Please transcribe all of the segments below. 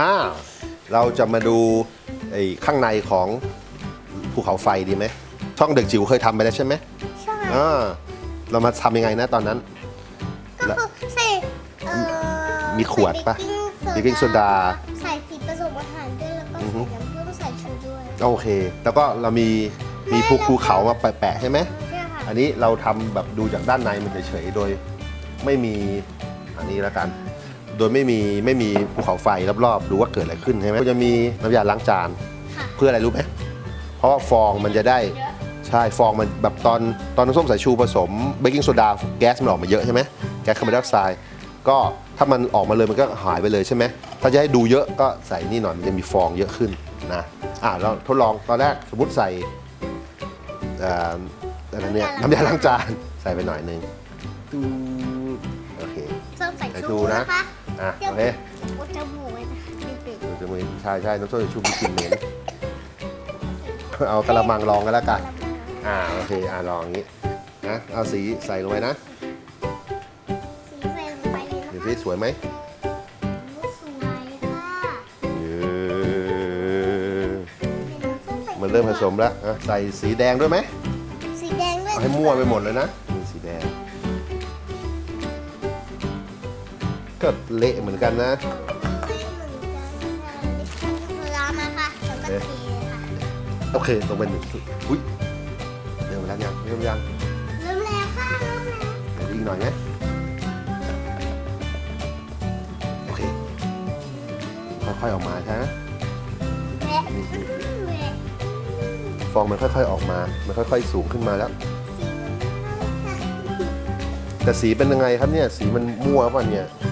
อ่าเราจะมาดูไอ้ข้างในของภูเขาไฟดีไหมช่องเด็กจิ๋วเคยทำไปแล้วใช่ไหมใช่อ่าเรามาทำยังไงนะตอนนั้น ก็คือใส่เอ่อมีขวดปะใส่เบกกิ้งโซดา ใส่สีผสมอาหารด้วยแล้วก็อือฮึ ใส่น้ำผึ้งใส่ชูด้วยโอเค แล้วก็เรามีมีภูภูเขามาแปะๆใช่ไหม ใช่ค่ะอันนี้เราทำแบบดูจากด้านในมันเฉยๆ โดยไม่มีอันนี้แล้วกัน โดยไม่มีไม่มีภูเขาไฟรอบๆดูว่าเกิดอะไรขึ้นใช่ไหมก็จะมีน้ำยาล้างจานค่ะเพื่ออะไรรู้ไหมเพราะว่าฟองมันจะได้ใช่ฟองมันแบบตอนตอนน้ำส้มสายชูผสมเบกกิ้งโซดาแก๊สมันออกมาเยอะใช่ไหมแก๊สคาร์บอนไดออกไซด์ก็ถ้ามันออกมาเลยมันก็หายไปเลยใช่ไหมถ้าจะให้ดูเยอะก็ใส่นี่หน่อยมันจะมีฟองเยอะขึ้นนะอะเราทดลองตอนแรกสมมติใส่เอ่ออะไรเนี่ยน้ำยาล้างจานใส่ไปหน่อยหนึงตูดโอเค ส้มใส่ใส่ชูชูนะนะคะ อะเดี๋ยวโอเคปวดจมูกเลยนะปิดดูจมูกใช่ใช่น้ำส้มสายชูมีกลิ่นเหม็นเอากระมังลองกันแล้วกันๆอ่าโอเคอ่าลองอย่างนี้นะเอาสีใส่ลงไปนะสีใส่ลงไปเลยนะดูคะสิสวยไหมโอ้สวยค่ะเย้เป็นน้ำส้มใส่มันเริ่มผสมแล้วอะใส่สีแดงด้วยไหมสีแดงด้วยเอาให้มั่วไปหมดเลยนะนี่สีแดง ก็เละเหมือนกันนะไม่เหมือนกันค่ะนี่คือโซดามาค่ะแล้วก็เทค่ะโอเคลงไปหนึ่งอุ้ยเริ่มแล้วยังเริ่มยังเริ่มแล้วค่ะเริ่มแล้วเดี๋ยวอีกหน่อยไหมโอเคค่อยๆออกมาใช่ไหมแวะนี่นี่แวะฟองมันค่อยๆออกมา มันค่อยๆสูงขึ้นมาแล้วสีมันน่ารักค่ะแต่สีเป็นยังไงครับเนี่ย สีมันมั่วป่ะเนี่ยมัน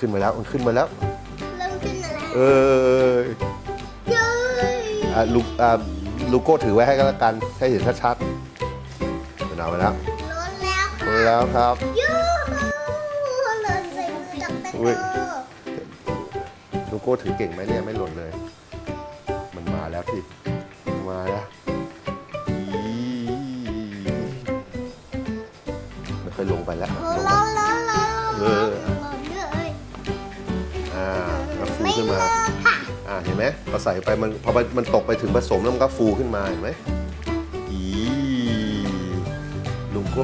ขึ้นมาแล้วมันขึ้นมาแล้ว เริ่มขึ้นมาแล้วเออเย้ยอะลูกอะลูกโก้ถือไว้ให้ก็แล้วกันให้เห็นชัดๆมันเอาไปแล้วล้นแล้วหมดแล้วครับ ยูหูหล่นใส่มือด็อกเตอร์อุ๊ยโก้ลูกโก้ถือเก่งไหมเนี่ยไม่หล่นเลย ขึ้นเลิมากค่ะอ่าเห็นไหมพอใส่ไปมันพอมันมันตกไปถึงผสมแล้วมันก็ฟูขึ้นมาเห็นไหมอีลุงก็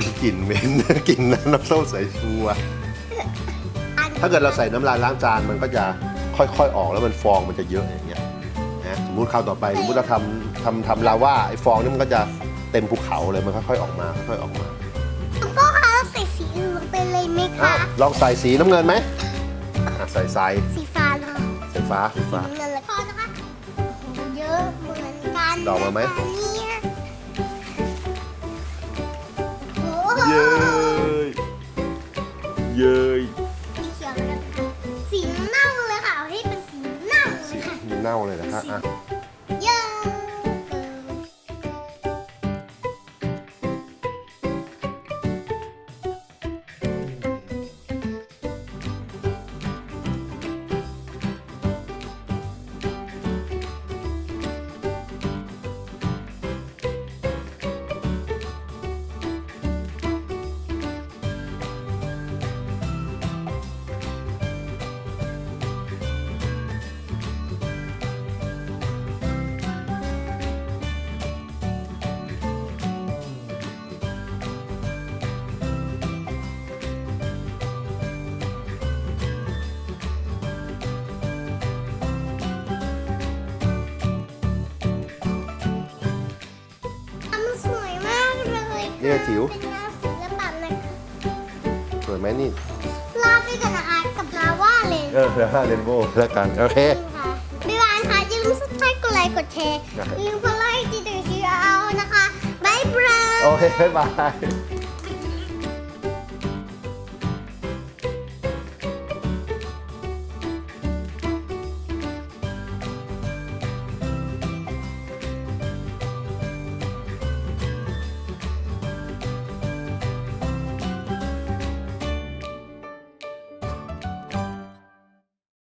มีกลิ่นเหม็นกลิ่นน้ำส้มสายชูอะอันถ้าเกิดเราใส่น้ำลายล้างจานมันก็จะค่อยๆออกแล้วมันฟองมันจะเยอะอย่างเงี้ยนะสมมุติคราวต่อไปสมมติเราทำทำทำลาว่าไอ้ฟองนี่มันก็จะเต็มภูเขาเลยมันค่อยๆออกมาค่อยๆออกมาแล้วก็คะใส่สีอื่นลงไปเลยไหมอ้าคะวลองใส่สีน้ำเงินไหมอะ ใส่ทรายสีฟ้านะคะสีฟ้าสีฟ้าสีน้ำเงินเลยพอนะคะโอ้โหเยอะเหมือนกันดอกมาไหมนะคะเนี่ยโอ้โหเย้ยเย้ยสีเขียวแล้วกันสีเน่าเลยค่ะเอาให้เป็นสีเน่าเลยค่ะมีเน่าเลยนะฮะอะ เลยค่ะเนี่ยจิ๋วเป็นงานศิลปะนะคะสวยไหมนี่ลาไปกันนะคะกับลาว่าเลยเออแล้วเรนโบว์แล้วกันโอเค ค่ะบ๊ายบายค่ะอย่าลืมซับสไครต์กดไลค์กดแชร์ได้อย่าลืมกดไลค์จีดีจีเอานะคะบ๊ายบาย โอเคบ๊ายบาย